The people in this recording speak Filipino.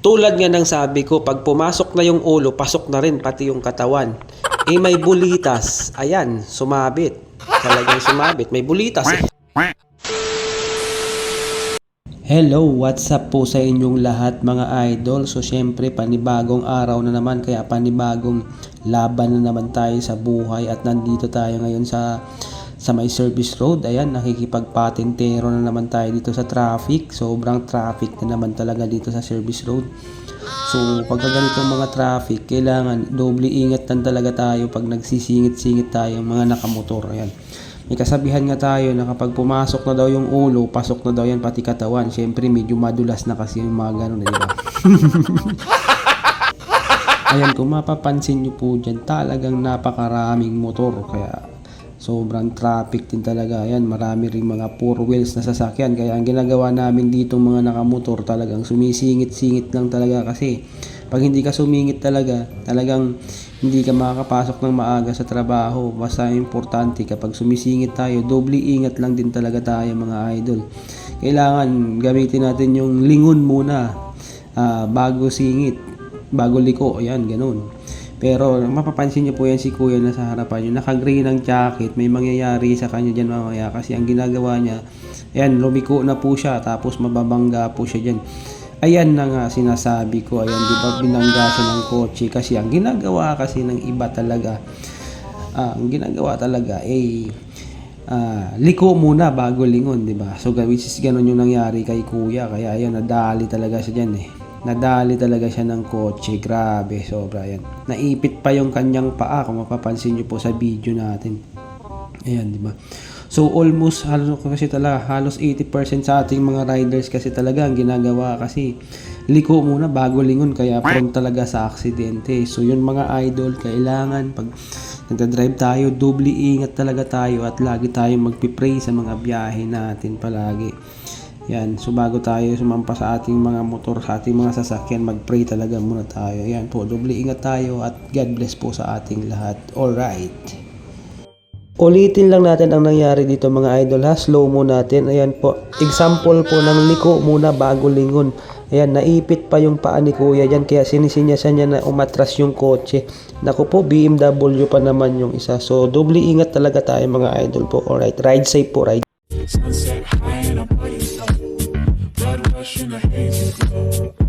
Tulad nga ng sabi ko, pag pumasok na yung ulo, pasok na rin pati yung katawan. Eh may bulitas. Ayan, sumabit. Talagang sumabit. May bulitas eh. Hello, what's up po sa inyong lahat mga idol? So syempre panibagong araw na naman kaya panibagong laban na naman tayo sa buhay at nandito tayo ngayon sa sa may service road. Ayan, nakikipagpatintero na naman tayo dito sa traffic. Sobrang traffic na naman talaga dito sa service road. So, pagka ganitong mga traffic, kailangan doble ingat lang talaga tayo pag nagsisingit-singit tayo mga nakamotor. Ayan. May kasabihan nga tayo na kapag pumasok na daw yung ulo, pasok na daw yan pati katawan. Siyempre, medyo madulas na kasi yung mga ganun, di ba? Ayan, kung mapapansin nyo po dyan, talagang napakaraming motor. Kaya sobrang traffic din talaga. Ayan, marami rin mga four wheels na sasakyan. Kaya ang ginagawa namin dito mga nakamotor, talagang sumisingit-singit lang talaga kasi pag hindi ka sumingit talaga, talagang hindi ka makakapasok ng maaga sa trabaho. Basta importante kapag sumisingit tayo, doble ingat lang din talaga tayo mga idol. Kailangan gamitin natin yung lingon muna ah, bago singit, bago liko, ayan, ganun. Pero mapapansin niyo po yan si kuya na sa harapan niyo, naka-gray ng jacket, may mangyayari sa kanya dyan mamaya kasi ang ginagawa niya, ayan, lumiko na po siya tapos mababangga po siya dyan. Ayan na nga sinasabi ko, ayan, di ba binangga siya ng kotse kasi ang ginagawa kasi ng iba talaga, ah, ang ginagawa talaga, eh, ah, liko muna bago lingon, di ba? So, which is ganun yung nangyari kay kuya, kaya ayan, nadali talaga siya dyan eh. Nadali talaga siya ng kotse, grabe, sobra yan. Naipit pa yung kanyang paa, kung mapapansin nyo po sa video natin. Ayan, di ba? So almost halos kasi talaga halos 80% sa ating mga riders kasi talaga ang ginagawa kasi liko muna bago lingon kaya prone talaga sa aksidente. So yun mga idol, kailangan pag nagda-drive tayo, doble ingat talaga tayo at lagi tayong magpipray sa mga biyahe natin palagi. Yan, so bago tayo sumampa sa ating mga motor, sa ating mga sasakyan, mag-pray talaga muna tayo. Yan po, doble ingat tayo at God bless po sa ating lahat. Alright. Ulitin lang natin ang nangyari dito mga idol ha. Slow mo natin. Ayan po. Example po ng liko muna bago lingon. Ayan, naipit pa yung paa ni kuya dyan. Kaya sinisinyasan niya na umatras yung kotse. Naku po, BMW pa naman yung isa. So, doble ingat talaga tayo mga idol po. Alright, ride safe po, ride. Sunset high and I'm passion, I hate to go.